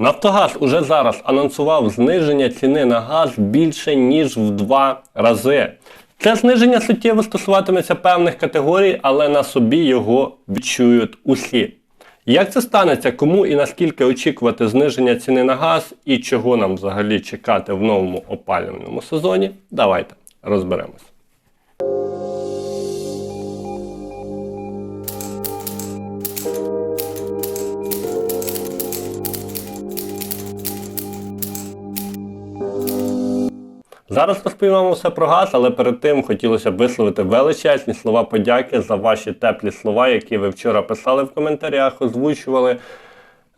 Нафтогаз уже зараз анонсував зниження ціни на газ більше ніж в два рази. Це зниження суттєво стосуватиметься певних категорій, але на собі його відчують усі. Як це станеться, кому і наскільки очікувати зниження ціни на газ і чого нам взагалі чекати в новому опалювальному сезоні? Давайте розберемось. Зараз розповім все про газ, але перед тим хотілося б висловити величезні слова подяки за ваші теплі слова, які ви вчора писали в коментарях, озвучували.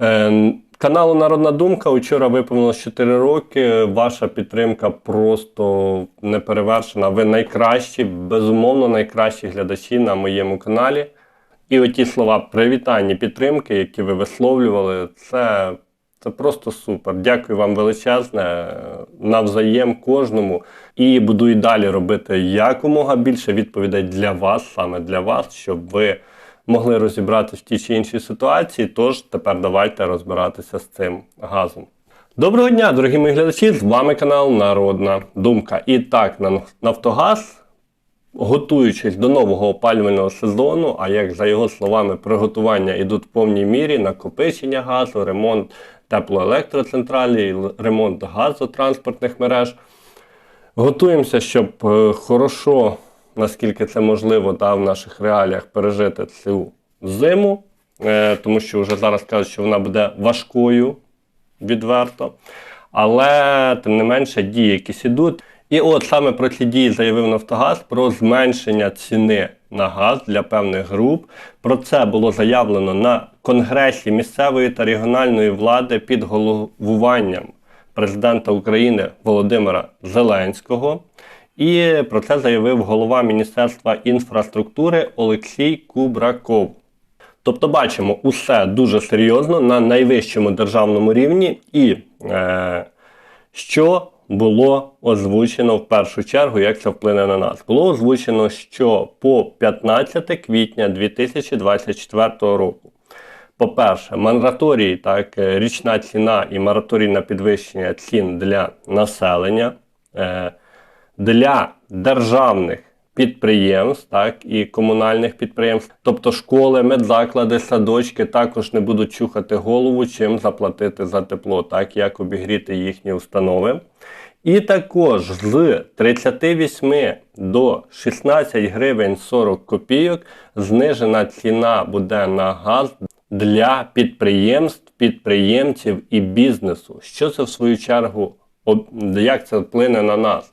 Е, каналу Народна Думка вчора виповнилось 4 роки. Ваша підтримка просто неперевершена. Ви найкращі, безумовно, найкращі глядачі на моєму каналі. І оті слова привітання, підтримки, які ви висловлювали, це, це просто супер. Дякую вам величезне, навзаєм кожному. І буду і далі робити якомога більше відповідей для вас, саме для вас, щоб ви могли розібратися в тій чи іншій ситуації. Тож тепер давайте розбиратися з цим газом. Доброго дня, дорогі мої глядачі! З вами канал Народна Думка. І так, на Нафтогаз готуючись до нового опалювального сезону, а як за його словами, приготування йдуть в повній мірі, накопичення газу, ремонт теплоелектроцентралі, ремонт газотранспортних мереж. Готуємося, щоб е, хорошо, наскільки це можливо, та, в наших реаліях пережити цю зиму, е, тому що вже зараз кажуть, що вона буде важкою відверто. Але тим не менше дії якісь ідуть. І от саме про ці дії заявив Нафтогаз про зменшення ціни на газ для певних груп. Про це було заявлено на конгресі місцевої та регіональної влади під головуванням президента України Володимира Зеленського. І про це заявив голова Міністерства інфраструктури Олексій Кубраков. Тобто бачимо усе дуже серйозно на найвищому державному рівні, і е, що було озвучено в першу чергу, як це вплине на нас. Було озвучено, що по 15 квітня 2024 року. По-перше, мораторій, так, е, річна ціна і мораторій на підвищення цін для населення, е, для державних підприємств, так, і комунальних підприємств, тобто школи, медзаклади, садочки також не будуть чухати голову, чим заплатити за тепло, так, як обігріти їхні установи. І також з 38 до 16 гривень 40 копійок знижена ціна буде на газ для підприємств, підприємців і бізнесу. Що це в свою чергу, як це вплине на нас?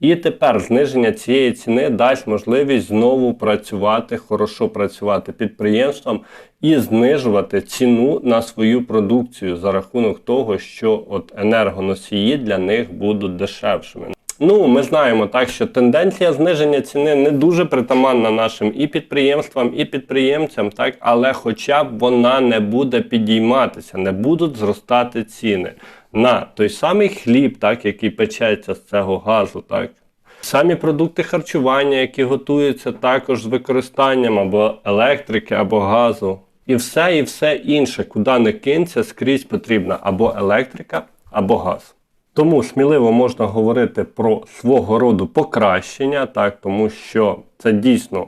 І тепер зниження цієї ціни дасть можливість знову працювати, хорошо працювати підприємствам і знижувати ціну на свою продукцію за рахунок того, що от енергоносії для них будуть дешевшими. Ну, ми знаємо так, що тенденція зниження ціни не дуже притаманна нашим і підприємствам, і підприємцям, так, але хоча б вона не буде підійматися, не будуть зростати ціни на той самий хліб, так, який печеться з цього газу, так. Самі продукти харчування, які готуються також з використанням або електрики, або газу. І все, і все інше, куди не кинься, скрізь потрібна або електрика, або газ. Тому сміливо можна говорити про свого роду покращення, так, тому що це дійсно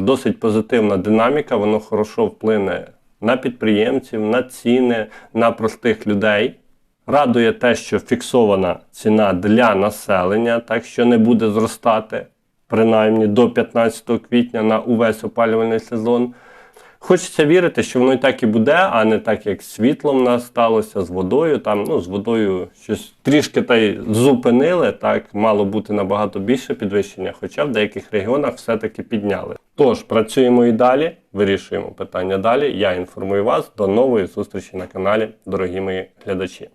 досить позитивна динаміка, воно хорошо вплине на підприємців, на ціни, на простих людей. Радує те, що фіксована ціна для населення, так що не буде зростати принаймні до 15 квітня на увесь опалювальний сезон. Хочеться вірити, що воно і так і буде, а не так, як світлом нас сталося, з водою. Там, ну, з водою щось трішки та й зупинили, так, мало бути набагато більше підвищення, хоча в деяких регіонах все-таки підняли. Тож, працюємо і далі, вирішуємо питання далі. Я інформую вас. До нової зустрічі на каналі, дорогі мої глядачі.